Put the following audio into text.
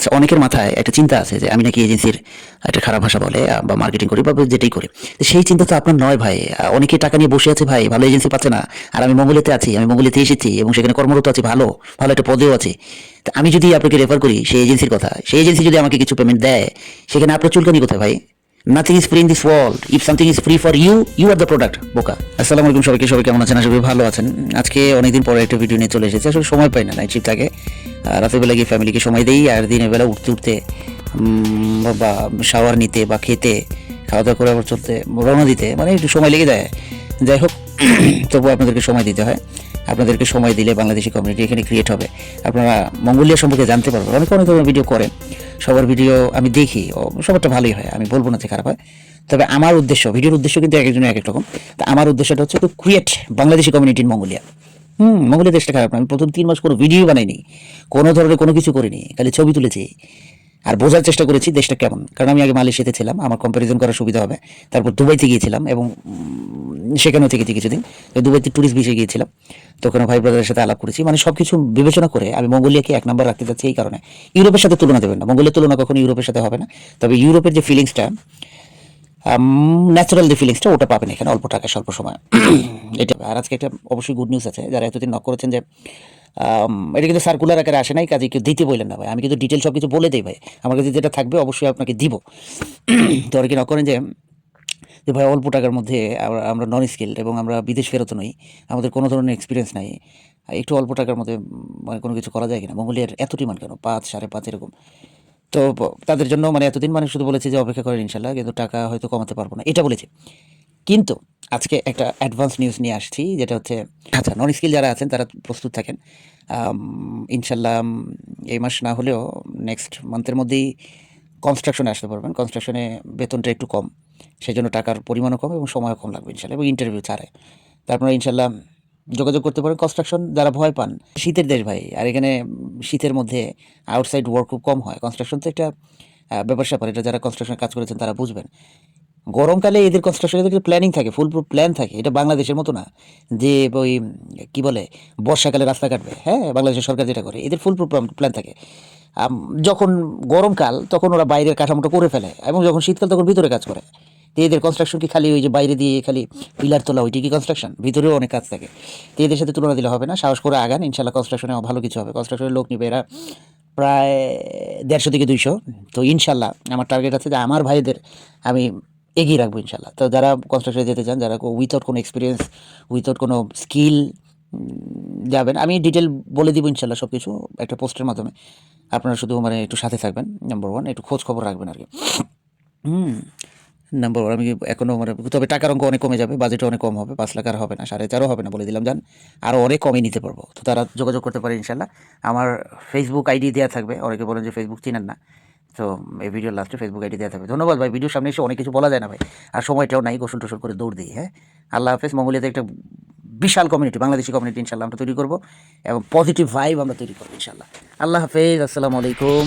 আচ্ছা অনেকের মাথায় একটা চিন্তা আছে যে আমি নাকি এজেন্সির একটা খারাপ ভাষা বলে বা মার্কেটিং করি, বা যেটাই করি। সেই চিন্তা তো আপনার নয় ভাই। অনেকে টাকা নিয়ে বসে আছে ভাই, ভালো এজেন্সি পাচ্ছে না। আর আমি মঙ্গলেতে আছি, আমি মঙ্গলেতে এসেছি, এবং সেখানে কর্মরত আছি, ভালো ভালো একটা পদেও আছে। তা আমি যদি আপনাকে রেফার করি সেই এজেন্সির কথা, সেই এজেন্সি যদি আমাকে কিছু পেমেন্ট দেয়, সেখানে আপনার চুলকানি কোথায় ভাই? Nothing is free in this world if something is free for you you are the product বোকা। আসসালামু আলাইকুম সবাইকে, সবাই কেমন আছেন? আশা ভালো আছেন। আজকে অনেকদিন পরে একটা ভিডিও নিয়ে চলে এসেছে। আসলে সময় পাই না নাইট শিফট থাকে রাতের বেলা গিয়ে ফ্যামিলিকে সময় দেই আর দিনের বেলা উঠতে উঠতে বা শাওয়ার নিতে বা খেতে খাওয়া দাওয়া করে আবার চলতে, রওনা দিতে মানে একটু সময় লেগে যায়। যাই হোক তবু আপনাদেরকে সময় দিতে হয়। আপনাদেরকে সময় দিলে বাংলাদেশি কমিউনিটি এখানে ক্রিয়েট হবে। আপনারা মঙ্গোলিয়া সম্পর্কে জানতে পারবেন। অনেক অনেক ধরনের ভিডিও করেন। সবার ভিডিও আমি দেখি সবারটা ভালোই হয়, আমি বলব না যে খারাপ হয়। তবে আমার উদ্দেশ্য, ভিডিওর উদ্দেশ্য কিন্তু এক একজনের এক এক রকম। তা আমার উদ্দেশ্যটা হচ্ছে to create Bangladeshi community in Mongolia hmm, Mongolia দেশটা খারাপ না, আমি প্রথম তিন মাস কোনো ভিডিও বানাইনি, কোনো ধরনের কোনো কিছু করিনি, খালি ছবি তুলেছি। আর বোঝার চেষ্টা করেছি দেশটা কেমন। কারণ আমি আগে মালয়েশিয়াতে ছিলাম, আমার কম্প্যারিজন করার সুবিধা হবে। তারপর দুবাইতে গিয়েছিলাম এবং সেখানেও থেকেছি কিছুদিন। দুবাইতে ট্যুরিস্ট ভিসে গিয়েছিলাম। তো ওখানে ভাই ব্রাদারের সাথে আলাপ করেছি। মানে সব কিছু বিবেচনা করে আমি মঙ্গোলিয়াকে এক নম্বর রাখতে চাচ্ছি এই কারণে। ইউরোপের সাথে তুলনা দেবেন না। মঙ্গোলিয়ার তুলনা কখনো ইউরোপের সাথে হবে না। তবে ইউরোপের যে ফিলিংসটা ন্যাচারাল যে ফিলিংসটা ওটা পাবেন এখানে অল্প টাকা স্বল্প সময়। এটা, আর আজকে একটা অবশ্যই গুড নিউজ আছে। যারা এতদিন নক করেছেন যে এটা কিন্তু সার্কুলার আকারে আসে নাই, কাজে কেউ দিতে বললেন না ভাই। আমি কিন্তু ডিটেল সব কিছু বলে দিই ভাই। আমার কাছে যেটা থাকবে অবশ্যই আপনাকে দিব। তো আর কি নক করেন যে যে ভাই অল্প টাকার মধ্যে আমরা আমরা নন স্কিল্ড এবং আমরা বিদেশ ফেরত নই। আমাদের কোনো ধরনের এক্সপিরিয়েন্স নাই। একটু অল্প টাকার মধ্যে মানে কোনো কিছু করা যায় কিনা? মঙ্গলিয়ার এত ডিমান্ড কেন? পাঁচ, সাড়ে পাঁচ এরকম। তো তাদের জন্য মানে এতদিন মানে শুধু বলেছে যে, অপেক্ষা করেন ইনশাল্লাহ। কিন্তু টাকা হয়তো কমাতে পারব না। এটা বলেছে। কিন্তু আজকে একটা অ্যাডভান্স নিউজ নিয়ে আসছি যেটা হচ্ছে আচ্ছা নন স্কিল যারা আছেন তারা প্রস্তুত থাকেন। ইনশাল্লাহ এই মাস না হলেও নেক্সট মান্থের মধ্যেই কনস্ট্রাকশনে আসতে পারবেন। কনস্ট্রাকশনে বেতনটা একটু কম সেই জন্য টাকার পরিমাণও কম এবং সময়ও কম লাগবে ইনশাল্লাহ এবং ইন্টারভিউ ছাড়ে। তারপরে ইনশাল্লাহ যোগাযোগ করতে পারেন কনস্ট্রাকশন যারা ভয় পান শীতের দেশ ভাই আর এখানে শীতের মধ্যে আউটসাইড ওয়ার্ক খুব কম হয়। কনস্ট্রাকশন তো একটা আহ, ব্যাপার স্যাপার এটা যারা কনস্ট্রাকশনে কাজ করেছেন তারা বুঝবেন। গরমকালে এদের কনস্ট্রাকশনের একটা প্ল্যানিং থাকে ফুল প্রুফ প্ল্যান থাকে। এটা বাংলাদেশের মতো না যে ওই কি বলে, বর্ষাকালে রাস্তা কাটবে হ্যাঁ? বাংলাদেশের সরকার যেটা করে, এদের ফুল প্রুফ প্ল্যান থাকে। যখন গরমকাল, তখন ওরা বাইরের কাঠামোটা করে ফেলে এবং যখন শীতকাল, তখন ভিতরে কাজ করে। তো এদের কনস্ট্রাকশন কি খালি ওই যে বাইরে দিয়ে খালি পিলার তোলা, ওইটি কি কনস্ট্রাকশন ভিতরেও অনেক কাজ থাকে। তো এদের সাথে তুলনা দিলে হবে না, সাহস করে আগান ইনশাল্লাহ কনস্ট্রাকশনে ভালো কিছু হবে। কনস্ট্রাকশনের লোক নিবে এরা প্রায় দেড়শো থেকে দুইশো। তো ইনশাল্লাহ আমার টার্গেট আছে যে আমার ভাইদের আমি এগিয়ে রাখব ইনশাল্লাহ তো যারা কনস্ট্রাকশনে যেতে চান, যারা উইথাউট কোনো এক্সপিরিয়েন্স উইথাউট কোনো স্কিল যাবেন, আমি ডিটেল বলে দিব ইনশাল্লাহ সব কিছু একটা পোস্টের মাধ্যমে। আপনারা শুধু মানে একটু সাথে থাকবেন নাম্বার ওয়ান একটু খোঁজ খবর রাখবেন আর কি হুম নাম্বার ওয়ান আমি এখনও মানে তবে টাকার অঙ্ক অনেক কমে যাবে বাজেটও অনেক কম হবে, পাঁচ লাখ আর হবে না, সাড়ে চারও হবে না বলে দিলাম যান আরও অনেক কমই নিতে পারব। তো তারা যোগাযোগ করতে পারে ইনশাল্লাহ আমার ফেসবুক আইডি দেওয়া থাকবে, অনেকে বলেন যে ফেসবুক চিনেন না। তো এই ভিডিও লাস্টে ফেসবুক আইডি দেওয়া থাকবে। ধন্যবাদ ভাই ভিডিওর সামনে এসে অনেক কিছু বলা যায় না ভাই। আর সময়টাও নাই, গোসল টোসল করে দৌড় দিই হ্যাঁ? আল্লাহ হাফেজ, মঙ্গলিয়াতে একটা বিশাল কমিউনিটি বাংলাদেশি কমিউনিটি ইনশাল্লাহ আমরা তৈরি করব এবং পজিটিভ ভাইব আমরা তৈরি করব ইনশাল্লাহ আল্লাহ হাফেজ, আসসালামু আলাইকুম।